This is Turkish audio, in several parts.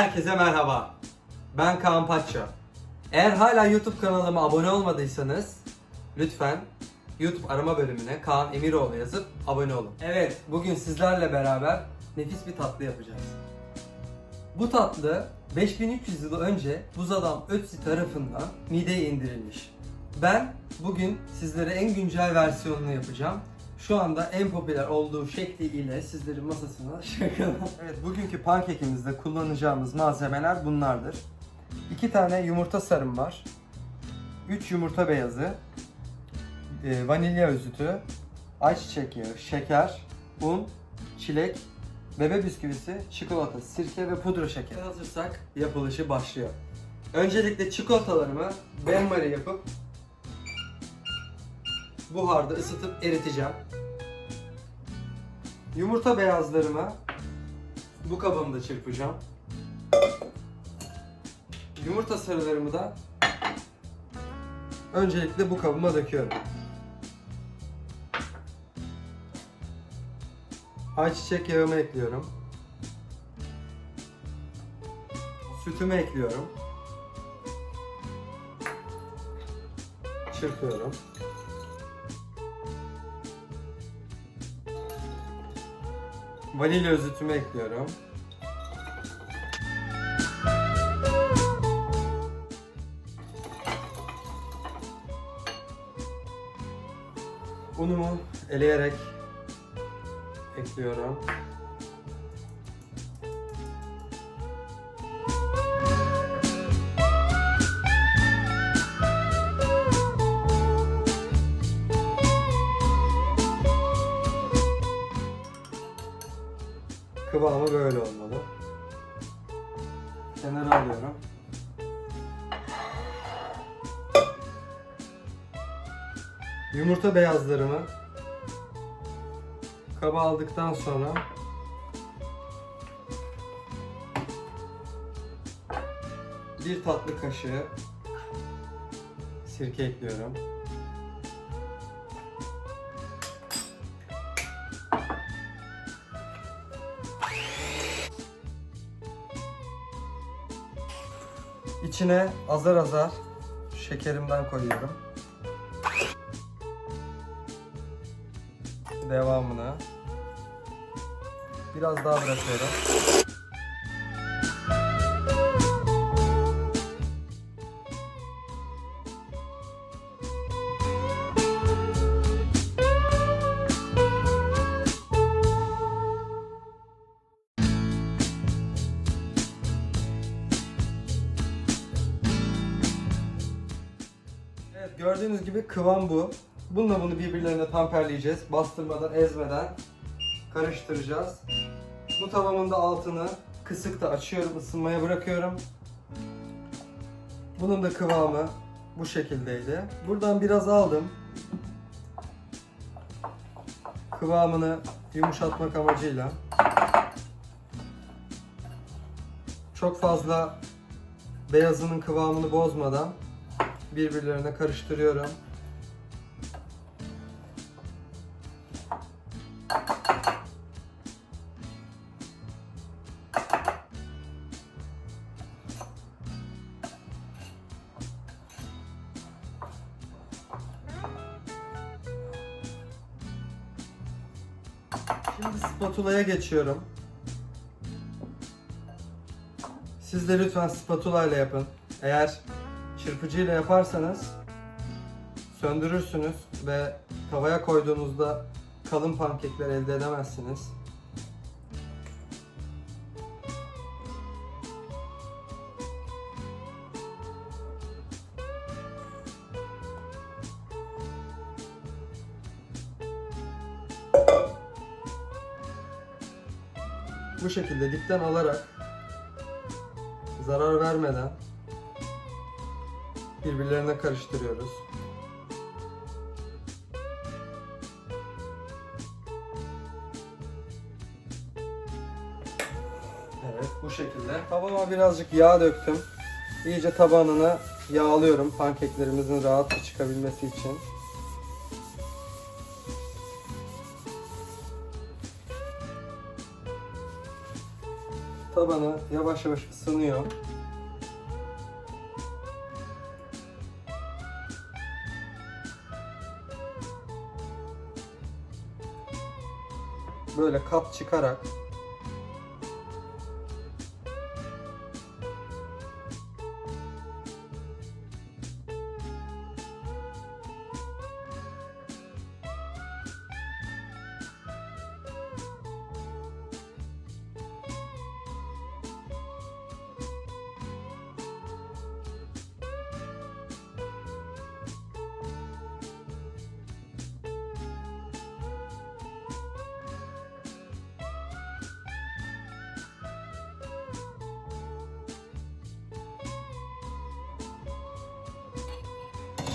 Herkese merhaba. Ben Kaan Paça. Eğer hala YouTube kanalıma abone olmadıysanız lütfen YouTube arama bölümüne Kaan Emiroğlu yazıp abone olun. Evet, bugün sizlerle beraber nefis bir tatlı yapacağız. Bu tatlı 5300 yıl önce buz adam Ötzi tarafından mideye indirilmiş. Ben bugün sizlere en güncel versiyonunu yapacağım. Şu anda en popüler olduğu şekliyle sizlerin masasına şakalı. Evet bugünkü pankekimizde kullanacağımız malzemeler bunlardır. 2 tane yumurta sarım var. 3 yumurta beyazı. e, vanilya özütü. Ayçiçek yağı, şeker, un, çilek, bebe bisküvisi, çikolata, sirke ve pudra şeker. Hazırsak yapılışı başlıyor. Öncelikle çikolatalarımı benmari yapıp buharda ısıtıp eriteceğim. Yumurta beyazlarımı bu kabımda çırpacağım. Yumurta sarılarımı da öncelikle bu kabıma döküyorum. Ayçiçek yağımı ekliyorum. Sütümü ekliyorum. Çırpıyorum. Vanilya özütümü ekliyorum. Unumu eleyerek ekliyorum. Kıvamı böyle olmalı. Kenara alıyorum. Yumurta beyazlarımı kaba aldıktan sonra bir tatlı kaşığı sirke ekliyorum. İçine azar azar şekerimden koyuyorum. Devamını biraz daha bırakıyorum. Gördüğünüz gibi kıvam bu. Bununla bunu birbirlerine tamperleyeceğiz. Bastırmadan, ezmeden karıştıracağız. Bu tavamın da altını kısıkta açıyorum, ısınmaya bırakıyorum. Bunun da kıvamı bu şekildeydi. Buradan biraz aldım. Kıvamını yumuşatmak amacıyla. Çok fazla beyazının kıvamını bozmadan birbirlerine karıştırıyorum. Şimdi spatula'ya geçiyorum. Siz de lütfen spatula ile yapın. Eğer çırpıcıyla yaparsanız söndürürsünüz ve tavaya koyduğunuzda kalın pankekler elde edemezsiniz. Bu şekilde dipten alarak zarar vermeden birbirlerine karıştırıyoruz. Evet bu şekilde. Tavama birazcık yağ döktüm. İyice tabanını yağlıyorum pankeklerimizin rahat çıkabilmesi için. tabanı yavaş yavaş ısınıyor. Böyle kat çıkarak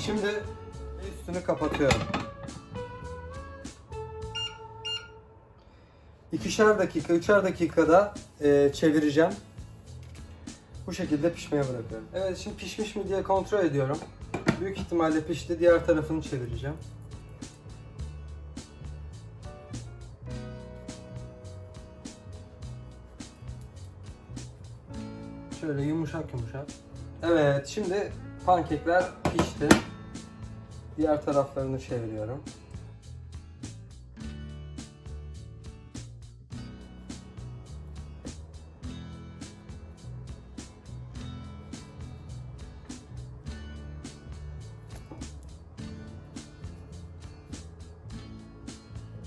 Şimdi üstünü kapatıyorum. İkişer dakika, üçer dakikada e, çevireceğim. Bu şekilde pişmeye bırakıyorum. Evet şimdi pişmiş mi diye kontrol ediyorum. Büyük ihtimalle pişti. Diğer tarafını çevireceğim. Şöyle yumuşak yumuşak. Evet şimdi pankekler pişti. Diğer taraflarını çeviriyorum.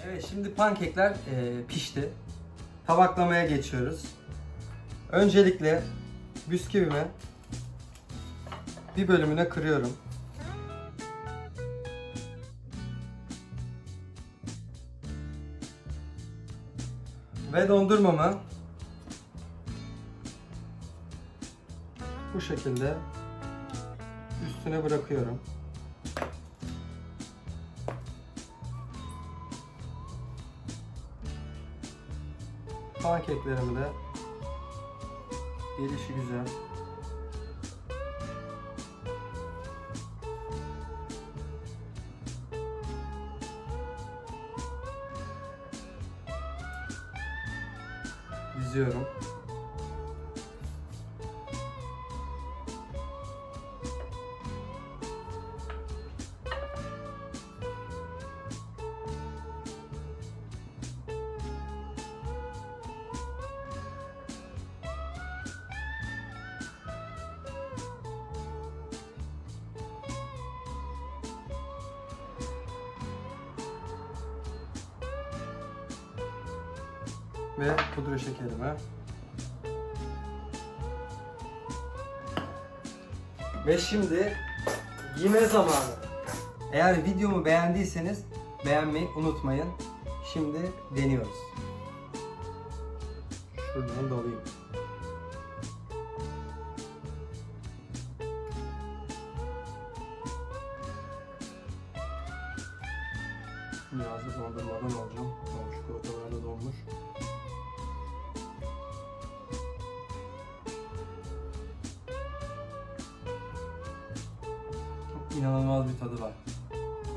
Evet şimdi pankekler eee, pişti. Tabaklamaya geçiyoruz. Öncelikle bisküvimi bir bölümüne kırıyorum. Ve dondurmamı bu şekilde üstüne bırakıyorum. Pankeklerimi de gelişi güzel. Diziyorum. Ve pudra şekerimi. Ve şimdi yeme zamanı. Eğer videomu beğendiyseniz beğenmeyi unutmayın. Şimdi deniyoruz. Şuradan dalayım. İnanılmaz bir tadı var.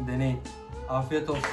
Deneyin. Afiyet olsun.